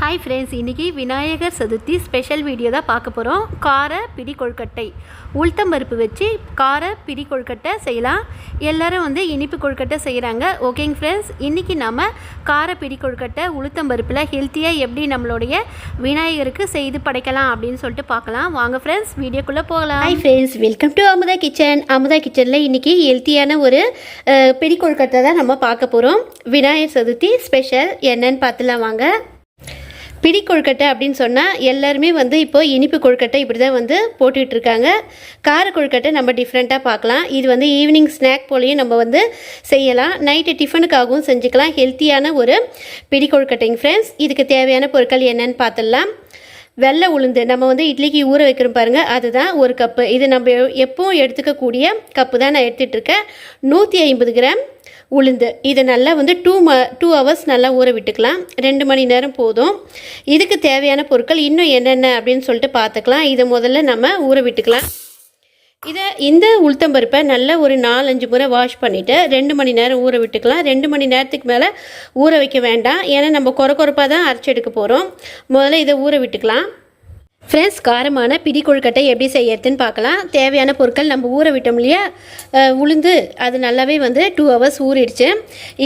Hi friends இன்றைக்கி Vinayagar Chaturthi special video தான் பார்க்க போகிறோம் கார பிடி கொழுக்கட்டை. உளுத்தம்பருப்பு வச்சு கார பிடி கொழுக்கட்டை செய்யலாம். எல்லோரும் வந்து இனிப்பு கொழுக்கட்டை செய்கிறாங்க ஓகேங்க ஃப்ரெண்ட்ஸ் இன்றைக்கி நம்ம கார பிடி கொழுக்கட்டை உளுத்தம்பருப்பில் ஹெல்த்தியாக எப்படி நம்மளுடைய விநாயகருக்கு செய்து படைக்கலாம் அப்படின்னு சொல்லிட்டு பார்க்கலாம். வாங்க ஃப்ரெண்ட்ஸ் வீடியோக்குள்ளே போகலாம். Hi friends welcome to Amudha kitchen Amudha கிச்சனில் இன்றைக்கி ஹெல்த்தியான ஒரு பிடி கொழுக்கட்டை தான் நம்ம பார்க்க போகிறோம் விநாயகர் சதுர்த்தி ஸ்பெஷல் என்னன்னு பார்த்துலாம் வாங்க. பிடி கொழுக்கட்டை அப்படின்னு சொன்னால் எல்லாருமே வந்து இப்போ இனிப்பு கொழுக்கட்டை இப்படி தான் வந்து போட்டுட்ருக்காங்க கார கொழுக்கட்டை நம்ம டிஃப்ரெண்ட்டாக பார்க்கலாம். இது வந்து ஈவினிங் ஸ்நாக் போலையும் நம்ம வந்து செய்யலாம். நைட்டு டிஃபனுக்காகவும் செஞ்சுக்கலாம். ஹெல்த்தியான ஒரு பிடி கொழுக்கட்டைங்க ஃப்ரெண்ட்ஸ் இதுக்கு தேவையான பொருட்கள் என்னன்னு பார்த்துடலாம். வெள்ளை உளுந்து. நம்ம வந்து இட்லிக்கு ஊற வைக்கிறோம் பாருங்கள் அதுதான் ஒரு கப்பு இது நம்ம எப்பவும் எடுத்துக்கக்கூடிய கப்பு தான் நான் எடுத்துகிட்டு இருக்கேன். நூற்றி ஐம்பது கிராம் உளுந்து. இதை நல்லா வந்து டூ ம டூ ஹவர்ஸ் நல்லா ஊற விட்டுக்கலாம். ரெண்டு மணி நேரம் போதும். இதுக்கு தேவையான பொருட்கள் இன்னும் என்னென்ன அப்படின்னு சொல்லிட்டு பார்த்துக்கலாம். இதை முதல்ல நம்ம ஊற விட்டுக்கலாம். இதை இந்த உளுத்தம்பருப்பை நல்லா ஒரு நாலஞ்சு முறை வாஷ் பண்ணிவிட்டு ரெண்டு மணி நேரம் ஊற விட்டுக்கலாம். ரெண்டு மணி நேரத்துக்கு மேலே ஊற வைக்க வேண்டாம். ஏன்னா நம்ம கொர கொரப்பாக தான் அரைச்சி எடுக்க போகிறோம் முதல்ல இதை ஊற விட்டுக்கலாம். ஃப்ரெண்ட்ஸ் காரமான பிடி கொழுக்கட்டை எப்படி செய்யறதுன்னு பார்க்கலாம். தேவையான பொருட்கள் நம்ம ஊற விட்டோம் இல்லையா? உளுந்து அது நல்லாவே வந்து டூ ஹவர்ஸ் ஊறிடுச்சு.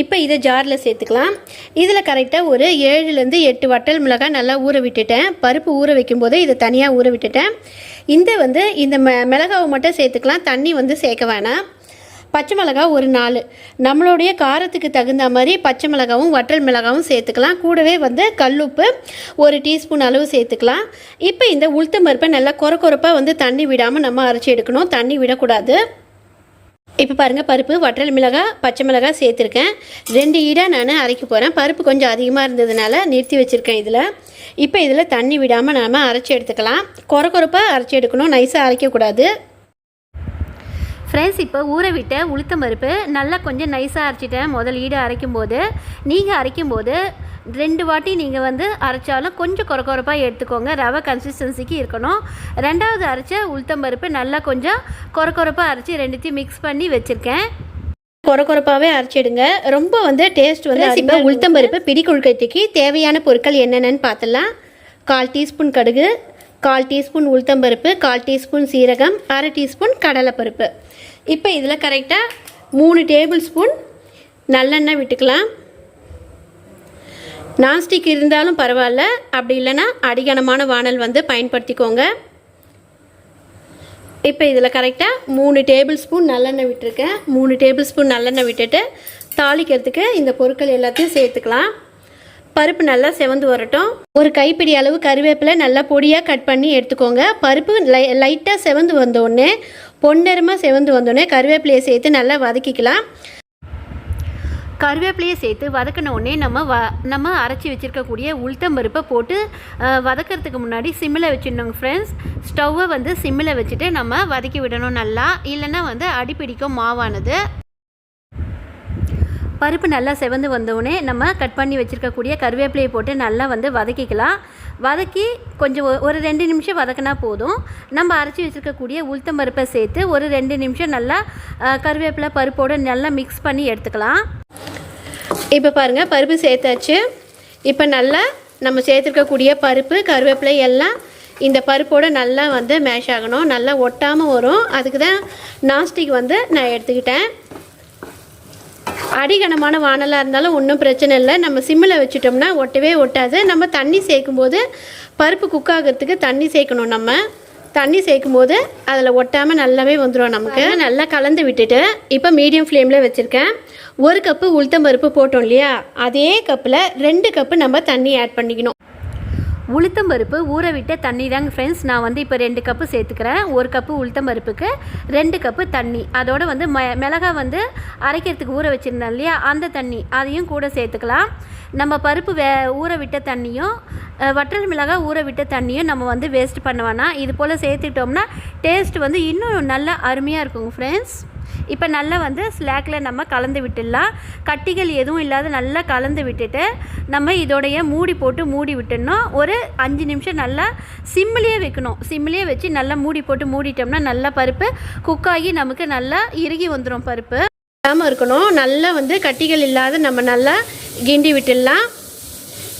இப்போ இதை ஜாரில் சேர்த்துக்கலாம். இதில் கரெக்டாக ஒரு ஏழுலேருந்து எட்டு வட்டல் மிளகாய் நல்லா ஊற விட்டுட்டேன். பருப்பு ஊற வைக்கும்போது இதை தனியாக ஊற விட்டுட்டேன். இந்த வந்து இந்த ம மிளகாவை மட்டும் சேர்த்துக்கலாம். தண்ணி வந்து சேர்க்க வேணாம். பச்சை மிளகாய் ஒரு நாலு. நம்மளுடைய காரத்துக்கு தகுந்த மாதிரி பச்சை மிளகாவும் வற்றல் மிளகாவும் சேர்த்துக்கலாம். கூடவே வந்து கல்லுப்பு ஒரு டீஸ்பூன் அளவு சேர்த்துக்கலாம். இப்போ இந்த உளுத்தம் பருப்பை நல்லா கொர கொரப்பாக வந்து தண்ணி விடாமல் நம்ம அரைச்சி எடுக்கணும். தண்ணி விடக்கூடாது. இப்போ பாருங்கள் பருப்பு வற்றல் மிளகாய் பச்சை மிளகாய் சேர்த்துருக்கேன். ரெண்டு ஈடாக நான் அரைக்க போகிறேன் பருப்பு கொஞ்சம் அதிகமாக இருந்ததுனால நிறுத்தி வச்சுருக்கேன் இதில். இப்போ இதில் தண்ணி விடாமல் நாம் அரைச்சி எடுத்துக்கலாம். கொர கொரப்பாக அரைச்சி எடுக்கணும். நைஸாக அரைக்கக்கூடாது. ஃப்ரெண்ட்ஸ் இப்போ ஊற விட்ட உளுத்தம் பருப்பு நல்லா கொஞ்சம் நைஸாக அரைச்சிட்டேன் முதல் ஈடு அரைக்கும் போது நீங்கள் அரைக்கும் போது ரெண்டு வாட்டி நீங்கள் வந்து அரைச்சாலும் கொஞ்சம் கொர கொரப்பாக எடுத்துக்கோங்க. ரவை கன்சிஸ்டன்சிக்கு இருக்கணும். ரெண்டாவது அரைச்ச உளுத்தம் பருப்பு நல்லா கொஞ்சம் கொர கொரப்பாக அரைச்சி ரெண்டுத்தையும் மிக்ஸ் பண்ணி வச்சுருக்கேன். கொர கொரப்பாகவே அரைச்சிடுங்க. ரொம்ப வந்து டேஸ்ட் வந்து இப்போ உளுத்தம் பருப்பு பிடி கொழுக்கட்டைக்கு தேவையான பொருட்கள் என்னென்னு பார்த்துடலாம். கால் டீஸ்பூன் கடுகு கால் டீஸ்பூன் உளுத்தம்பருப்பு கால் டீஸ்பூன் சீரகம் அரை டீஸ்பூன் கடலைப்பருப்பு. இப்போ இதில் கரெக்டாக மூணு டேபிள் ஸ்பூன் நல்லெண்ணெய் விட்டுக்கலாம். நான்ஸ்டிக் இருந்தாலும் பரவாயில்ல. அப்படி இல்லைன்னா அடிகனமான வானல் வந்து பயன்படுத்திக்கோங்க. இப்போ இதில் கரெக்டாக மூணு டேபிள் ஸ்பூன் நல்லெண்ணெய் விட்டுருக்கேன். மூணு டேபிள் ஸ்பூன் நல்லெண்ணெய் விட்டுட்டு தாளிக்கிறதுக்கு இந்த பொருட்கள் எல்லாத்தையும் சேர்த்துக்கலாம். பருப்பு நல்லா செவந்து வரட்டும். ஒரு கைப்பிடி அளவு கருவேப்பிலை நல்லா பொடியாக கட் பண்ணி எடுத்துக்கோங்க. பருப்பு லை லைட்டாக செவந்து வந்தோடனே பொன்னரமாக செவந்து வந்தோடனே கருவேப்பிலையை சேர்த்து நல்லா வதக்கிக்கலாம். கருவேப்பிலையை சேர்த்து வதக்கின உடனே நம்ம வ நம்ம அரைச்சி வச்சுருக்கக்கூடிய உளுத்தம் பருப்பை போட்டு வதக்கிறதுக்கு முன்னாடி சிம்மில் வச்சிடணுங்க ஃப்ரெண்ட்ஸ் ஸ்டவ்வை வந்து சிம்மில் வச்சுட்டு நம்ம வதக்கி விடணும் நல்லா. இல்லைன்னா வந்து அடிப்பிடிக்கும் மாவானது. பருப்பு நல்லா செவந்து வந்தோடனே நம்ம கட் பண்ணி வச்சுருக்கக்கூடிய கருவேப்பிலையை போட்டு நல்லா வந்து வதக்கிக்கலாம். வதக்கி கொஞ்சம் ஒரு ரெண்டு நிமிஷம் வதக்கினா போதும். நம்ம அரைச்சி வச்சுருக்கக்கூடிய உளுத்தம் பருப்பை சேர்த்து ஒரு ரெண்டு நிமிஷம் நல்லா கருவேப்பிலை பருப்போடு நல்லா மிக்ஸ் பண்ணி எடுத்துக்கலாம். இப்போ பாருங்கள் பருப்பு சேர்த்தாச்சு. இப்போ நல்லா நம்ம சேர்த்துருக்கக்கூடிய பருப்பு கருவேப்பிலை எல்லாம் இந்த பருப்போடு நல்லா வந்து மேஷ் ஆகணும். நல்லா ஒட்டாமல் வரும். அதுக்கு தான் நாஸ்டிக் வந்து நான் எடுத்துக்கிட்டேன். அடிகனமான வானலாக இருந்தாலும் ஒன்றும் பிரச்சனை இல்லை. நம்ம சிம்மில் வச்சுட்டோம்னா ஒட்டவே ஒட்டாது. நம்ம தண்ணி சேர்க்கும்போது பருப்பு குக் ஆகிறதுக்கு தண்ணி சேர்க்கணும் நம்ம. தண்ணி சேர்க்கும் போது அதில் ஒட்டாமல் நல்லாவே வந்துடும் நமக்கு. நல்லா கலந்து விட்டுட்டு இப்போ மீடியம் ஃப்ளேமில் வச்சுருக்கேன். ஒரு கப்பு உளுத்தம் பருப்பு போட்டோம் இல்லையா? அதே கப்பில் ரெண்டு கப்பு நம்ம தண்ணி ஆட் பண்ணிக்கணும். உளுத்தம் பருப்பு ஊற விட்ட தண்ணி தாங்க ஃப்ரெண்ட்ஸ் நான் வந்து இப்போ ரெண்டு கப்பு சேர்த்துக்கிறேன். ஒரு கப்பு உளுத்தம் பருப்புக்கு ரெண்டு கப்பு தண்ணி. அதோடு வந்து ம மிளகாய் வந்து அரைக்கிறதுக்கு ஊற வச்சுருந்தேன் இல்லையா? அந்த தண்ணி. அதையும் கூட சேர்த்துக்கலாம். நம்ம பருப்பு வே ஊற விட்ட தண்ணியும் வற்றல் மிளகாய் ஊற விட்ட தண்ணியும் நம்ம வந்து வேஸ்ட் பண்ண வேணாம். இது போல் சேர்த்துக்கிட்டோம்னா டேஸ்ட் வந்து இன்னும் நல்லா அருமையாக இருக்குங்க ஃப்ரெண்ட்ஸ் இப்போ நல்லா வந்து ஸ்லாக்கில் நம்ம கலந்து விட்டுடலாம். கட்டிகள் எதுவும் இல்லாத நல்லா கலந்து விட்டுட்டு நம்ம இதோடைய மூடி போட்டு மூடி விட்டுடணும். ஒரு அஞ்சு நிமிஷம் நல்லா சிம்மிலேயே வைக்கணும். சிம்மிலேயே வச்சு நல்லா மூடி போட்டு மூடிட்டோம்னா நல்லா பருப்பு குக்காகி நமக்கு நல்லா இறுகி வந்துடும் பருப்பு. இல்லாமல் இருக்கணும். நல்லா வந்து கட்டிகள் இல்லாத நம்ம நல்லா கிண்டி விட்டுடலாம்.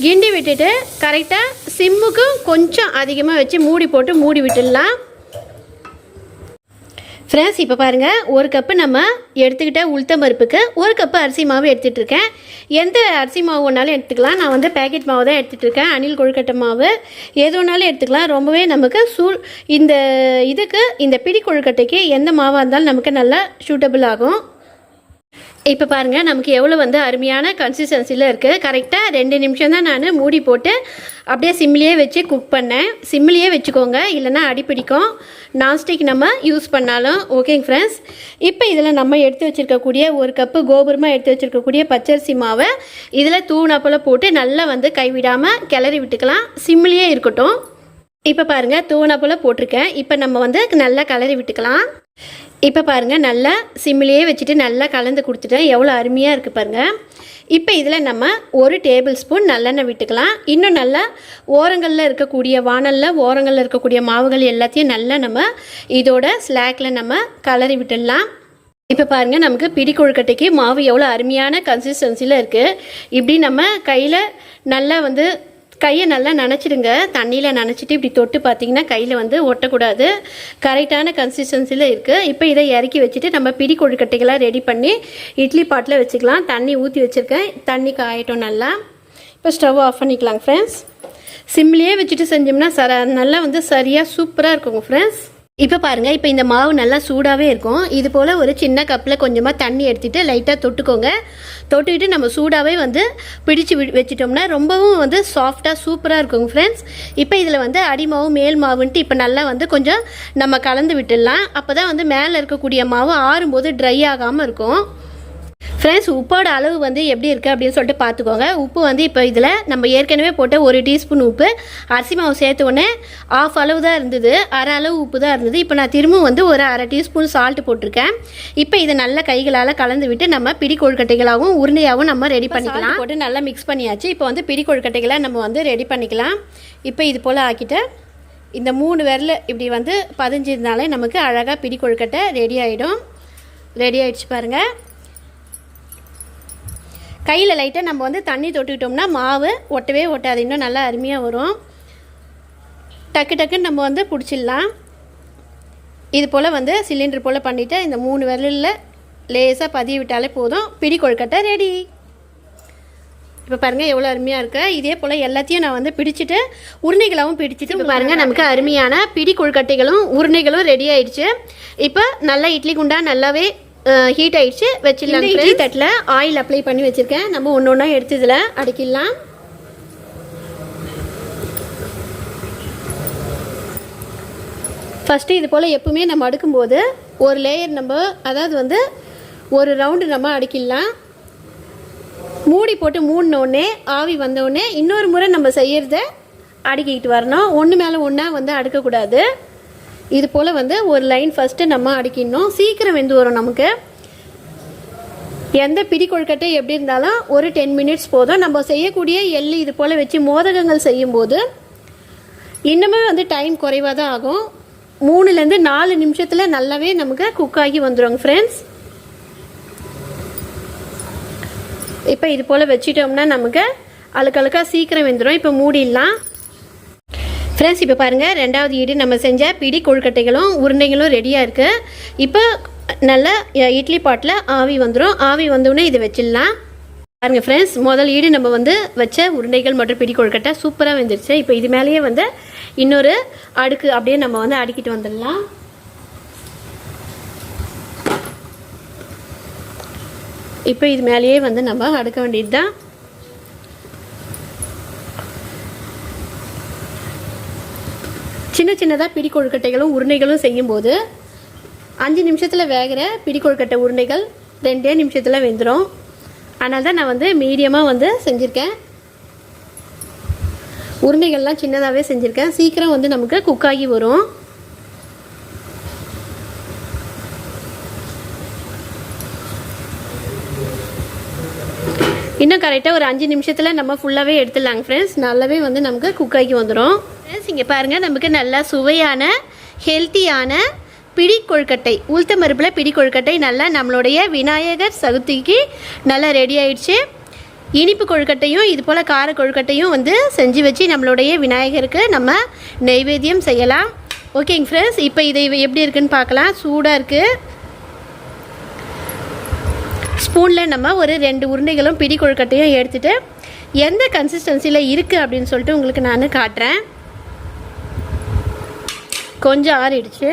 கிண்டி விட்டுட்டு கரெக்டாக சிம்முக்கும் கொஞ்சம் அதிகமாக வச்சு மூடி போட்டு மூடி விட்டுடலாம். ஃப்ரெண்ட்ஸ் இப்போ பாருங்கள் ஒரு கப்பு நம்ம எடுத்துக்கிட்ட உளுத்தம் பருப்புக்கு ஒரு கப்பு அரிசி மாவு எடுத்துகிட்டு இருக்கேன். எந்த அரிசி மாவு ஒன்றாலும் எடுத்துக்கலாம். நான் வந்து பேக்கெட் மாவு தான் எடுத்துகிட்டு இருக்கேன். அணில் கொழுக்கட்டை மாவு. எது ஒன்றாலும் எடுத்துக்கலாம். ரொம்பவே நமக்கு சூ இந்த இதுக்கு இந்த பிடி கொழுக்கட்டைக்கு எந்த மாவாக இருந்தாலும் நமக்கு நல்லா சூட்டபிள் ஆகும். இப்போ பாருங்கள் நமக்கு எவ்வளோ வந்து அருமையான கன்சிஸ்டன்சியில் இருக்குது கரெக்டாக ரெண்டு நிமிஷம் தான் நான் மூடி போட்டு அப்படியே சிம்லேயே வச்சு குக் பண்ணேன். சிம்லேயே வச்சுக்கோங்க இல்லைன்னா அடிப்பிடிக்கும் நான்ஸ்டிக் நம்ம யூஸ் பண்ணாலும் ஓகேங்க ஃப்ரெண்ட்ஸ் இப்போ இதில் நம்ம எடுத்து வச்சுருக்கக்கூடிய ஒரு கப்பு கோபுரமாக எடுத்து வச்சுருக்கக்கூடிய பச்சரிசி மாவை இதில் தூணாப்பில் போட்டு நல்லா வந்து கைவிடாமல் கிளறி விட்டுக்கலாம். சிம்லேயே இருக்கட்டும். இப்போ பாருங்கள் தூணாப்பில் போட்டிருக்கேன். இப்போ நம்ம வந்து நல்லா கலரி விட்டுக்கலாம். இப்போ பாருங்கள் நல்லா சிம்மிலேயே வச்சுட்டு நல்லா கலந்து கொடுத்துட்டேன் எவ்வளோ அருமையாக இருக்குது பாருங்கள் இப்போ இதில் நம்ம ஒரு டேபிள் ஸ்பூன் நல்லெண்ணெய் விட்டுக்கலாம். இன்னும் நல்லா ஓரங்களில் இருக்கக்கூடிய வானலில் ஓரங்களில் இருக்கக்கூடிய மாவுகள் எல்லாத்தையும் நல்லா நம்ம இதோட ஸ்லாக்கில் நம்ம கலரி விட்டுடலாம். இப்போ பாருங்கள் நமக்கு பிடி கொழுக்கட்டைக்கு மாவு எவ்வளோ அருமையான கன்சிஸ்டன்சியில் இருக்குது இப்படி நம்ம கையில் நல்லா வந்து கையை நல்லா நனச்சிடுங்க. தண்ணியில் நனைச்சிட்டு இப்படி தொட்டு பார்த்தீங்கன்னா கையில் வந்து ஒட்டக்கூடாது. கரெக்டான கன்சிஸ்டன்சியில் இருக்குது இப்போ இதை இறக்கி வச்சுட்டு நம்ம பிடி கொழுக்கட்டைகளாக ரெடி பண்ணி இட்லி பாட்டில் வச்சுக்கலாம். தண்ணி ஊற்றி வச்சுருக்கேன். தண்ணி காயட்டும் நல்லா. இப்போ ஸ்டவ் ஆஃப் பண்ணிக்கலாங்க ஃப்ரெண்ட்ஸ் சிம்லேயே வச்சுட்டு செஞ்சோம்னா சர நல்லா வந்து சரியாக சூப்பராக இருக்குங்க ஃப்ரெண்ட்ஸ் இப்போ பாருங்கள் இப்போ இந்த மாவு நல்லா சூடாகவே இருக்கும். இது போல் ஒரு சின்ன கப்பில் கொஞ்சமாக தண்ணி எடுத்துகிட்டு லைட்டாக தொட்டுக்கோங்க. தொட்டுக்கிட்டு நம்ம சூடாகவே வந்து பிடிச்சு வச்சிட்டோம்னா ரொம்பவும் வந்து சாஃப்டாக சூப்பராக இருக்குங்க ஃப்ரெண்ட்ஸ் இப்போ இதில் வந்து அடிமாவு மேல் மாவுன்ட்டு இப்போ நல்லா வந்து கொஞ்சம் நம்ம கலந்து விட்டுடலாம். அப்போ தான் வந்து மேலே இருக்கக்கூடிய மாவு ஆறும்போது ட்ரை ஆகாமல் இருக்கும். ஃப்ரெண்ட்ஸ் உப்போட அளவு வந்து எப்படி இருக்குது அப்படின்னு சொல்லிட்டு பார்த்துக்கோங்க. உப்பு வந்து இப்போ இதில் நம்ம ஏற்கனவே போட்ட ஒரு டீஸ்பூன் உப்பு அரிசி மாவு சேர்த்த உடனே ஆஃப் அளவு தான் இருந்தது அரை அளவு உப்பு தான் இருந்தது. இப்போ நான் திரும்பவும் வந்து ஒரு அரை டீஸ்பூன் சால்ட் போட்டிருக்கேன். இப்போ இதை நல்லா கைகளால் கலந்து விட்டு நம்ம பிடி கொழுக்கட்டைகளாகவும் உருண்டையாகவும் நம்ம ரெடி பண்ணிக்கலாம். போட்டு நல்லா மிக்ஸ் பண்ணியாச்சு. இப்போ வந்து பிடி கொழுக்கட்டைகளை நம்ம வந்து ரெடி பண்ணிக்கலாம். இப்போ இது போல் ஆக்கிட்டு இந்த மூணு விரல் இப்படி வந்து பதிஞ்சிருந்தாலே நமக்கு அழகாக பிடி கொழுக்கட்டை ரெடி ஆகிடும் ரெடி ஆயிடுச்சு பாருங்கள் கையில் லைட்டாக நம்ம வந்து தண்ணி தொட்டுக்கிட்டோம்னா மாவு ஒட்டவே ஒட்டாது. இன்னும் நல்லா அருமையாக வரும். டக்கு டக்குன்னு நம்ம வந்து பிடிச்சிடலாம். இது போல் வந்து சிலிண்டர் போல் பண்ணிவிட்டு இந்த மூணு விரலில் லேசாக பதிய விட்டாலே போதும். பிடி கொழுக்கட்டை ரெடி இப்போ பாருங்கள் எவ்வளோ அருமையாக இருக்கு. இதே போல் எல்லாத்தையும் நான் வந்து பிடிச்சிட்டு உருண்டைகளாகவும் பிடிச்சிட்டு இப்போ பாருங்கள் நமக்கு அருமையான பிடி கொழுக்கட்டைகளும் உருண்டைகளும் ரெடி ஆயிடுச்சு. இப்போ நல்லா இட்லி குண்டா நல்லாவே ஹீட் ஆயிடுச்சு வச்சிடலாம் இட்லி தட்டில் ஆயில் அப்ளை பண்ணி வச்சுருக்கேன். நம்ம ஒன்று ஒன்றா எடுத்து இதில் அடிக்கிடலாம். ஃபஸ்ட்டு இது போல் எப்பவுமே நம்ம அடுக்கும்போது ஒரு லேயர் நம்ம அதாவது வந்து ஒரு ரவுண்டு நம்ம அடிக்கிடலாம். மூடி போட்டு மூடினோடனே ஆவி வந்தோடனே இன்னொரு முறை நம்ம செய்யறத அடுக்கிக்கிட்டு வரணும். ஒன்று மேலே ஒன்றா வந்து அடுக்கக்கூடாது. இது போல் வந்து ஒரு லைன் ஃபஸ்ட்டு நம்ம அடிக்கணும் சீக்கிரம் வெந்து வரும் நமக்கு. எந்த பிடி கொழுக்கட்டை எப்படி இருந்தாலும் ஒரு டென் மினிட்ஸ் போதும். நம்ம செய்யக்கூடிய எள்ளு இது போல் வச்சு மோதகங்கள் செய்யும்போது இன்னுமே வந்து டைம் குறைவாக தான் ஆகும் மூணுலேருந்து நாலு நிமிஷத்தில் நல்லாவே நமக்கு குக் ஆகி வந்துடுவாங்க ஃப்ரெண்ட்ஸ் இப்போ இது போல் வச்சிட்டோம்னா நமக்கு அழுக்கழுக்காக சீக்கிரம் வெந்துடும் இப்போ மூடிடலாம். ஃப்ரெண்ட்ஸ் இப்போ பாருங்கள் ரெண்டாவது ஈடு நம்ம செஞ்ச பிடி கொழுக்கட்டைகளும் உருண்டைகளும் ரெடியாக இருக்குது இப்போ நல்லா இட்லி பாட்டில் ஆவி வந்துடும் ஆவி வந்தோடனே இதை வச்சிடலாம். பாருங்கள் ஃப்ரெண்ட்ஸ் முதல் ஈடு நம்ம வந்து வச்ச உருண்டைகள் மற்றும் பிடி கொழுக்கட்டை சூப்பராக வந்துருச்சு. இப்போ இது மேலேயே வந்து இன்னொரு அடுக்கு அப்படியே நம்ம வந்து அடுக்கிட்டு வந்துடலாம். இப்போ இது மேலேயே வந்து நம்ம அடுக்க வேண்டியது தான் சின்ன சின்னதாக பிடி கொழுக்கட்டைகளும் உருண்டைகளும் செய்யும்போது அஞ்சு நிமிஷத்தில் வேகிற பிடி கொழுக்கட்டை உருண்டைகள் ரெண்டே நிமிஷத்தில் வெந்துடும் அதனால தான் நான் வந்து மீடியமாக வந்து செஞ்சுருக்கேன். உருண்டைகள்லாம் சின்னதாகவே செஞ்சுருக்கேன். சீக்கிரம் வந்து நமக்கு குக்காகி வரும். இன்னும் கரெக்டாக ஒரு அஞ்சு நிமிஷத்தில் நம்ம ஃபுல்லாகவே எடுத்துடலாங்க ஃப்ரெண்ட்ஸ் நல்லாவே வந்து நமக்கு குக்காகி வந்துடும் இங்கே பாருங்கள் நமக்கு நல்லா சுவையான ஹெல்த்தியான பிடி கொழுக்கட்டை உளுத்த பிடி கொழுக்கட்டை நல்லா நம்மளுடைய விநாயகர் சதுர்த்திக்கு நல்லா ரெடி ஆயிடுச்சு. இனிப்பு கொழுக்கட்டையும் இது போல் கார கொழுக்கட்டையும் வந்து செஞ்சு வச்சு நம்மளுடைய விநாயகருக்கு நம்ம நைவேத்தியம் செய்யலாம். ஓகேங்க ஃப்ரெண்ட்ஸ் இப்போ இதை எப்படி இருக்குன்னு பார்க்கலாம். சூடாக இருக்குது ஸ்பூனில் நம்ம ஒரு ரெண்டு உருண்டைகளும் பிடி கொழுக்கட்டையும் எடுத்துகிட்டு எந்த கன்சிஸ்டன்சியில் இருக்குது அப்படின்னு சொல்லிட்டு உங்களுக்கு நான் காட்டுறேன். கொஞ்சம் ஆறிடுச்சு.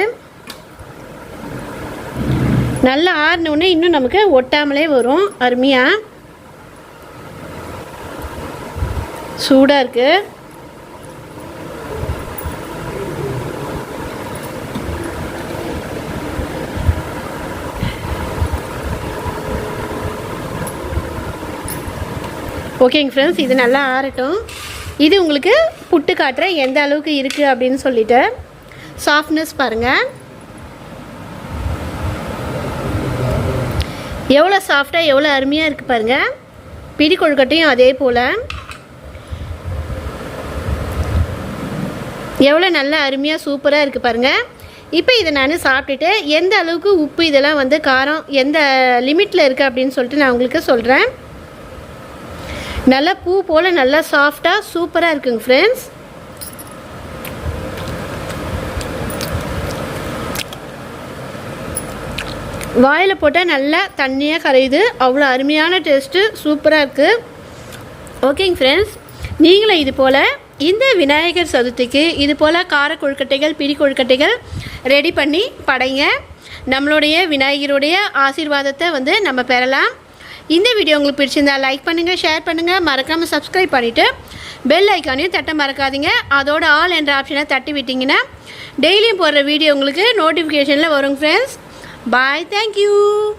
நல்லா ஆறினோடனே இன்னும் நமக்கு ஒட்டாமலே வரும். அருமையாக சூடாக இருக்குது ஓகேங்க ஃப்ரெண்ட்ஸ் இது நல்லா ஆறட்டும். இது உங்களுக்கு புட்டு காட்டுறேன் எந்த அளவுக்கு இருக்குது அப்படின்னு சொல்லிவிட்டு சாஃப்ட்னஸ் பாருங்கள் எவ்வளோ சாஃப்டாக எவ்வளோ அருமையாக இருக்குது பாருங்கள் பிடி கொழுக்கட்டையும் அதே போல். எவ்வளோ நல்லா அருமையாக சூப்பராக இருக்குது பாருங்கள் இப்போ இதை நான் சாப்பிட்டுட்டு எந்த அளவுக்கு உப்பு இதெல்லாம் வந்து காரம் எந்த லிமிட்டில் இருக்குது அப்படின்னு சொல்லிட்டு நான் உங்களுக்கு சொல்கிறேன் நல்லா பூ போல் நல்லா சாஃப்டாக சூப்பராக இருக்குங்க ஃப்ரெண்ட்ஸ் வாயில் போட்டால் நல்லா தண்ணியாக கரையுது. அவ்வளோ அருமையான டேஸ்ட்டு சூப்பராக இருக்குது ஓகேங்க ஃப்ரெண்ட்ஸ் நீங்களும் இது போல் இந்த விநாயகர் சதுர்த்திக்கு இது போல் கார கொழுக்கட்டைகள் பிடி கொழுக்கட்டைகள் ரெடி பண்ணி படைங்க. நம்மளுடைய விநாயகருடைய ஆசீர்வாதத்தை வந்து நம்ம பெறலாம். இந்த வீடியோ உங்களுக்கு பிடிச்சிருந்தா லைக் பண்ணுங்கள் ஷேர் பண்ணுங்கள் மறக்காமல் சப்ஸ்கிரைப் பண்ணிவிட்டு பெல் ஐக்கானையும் தட்ட மறக்காதீங்க. அதோட ஆல் என்ற ஆப்ஷனை தட்டி விட்டிங்கன்னா டெய்லியும் போடுற வீடியோ உங்களுக்கு நோட்டிஃபிகேஷனில் வரும் ஃப்ரெண்ட்ஸ் Bye. Thank you.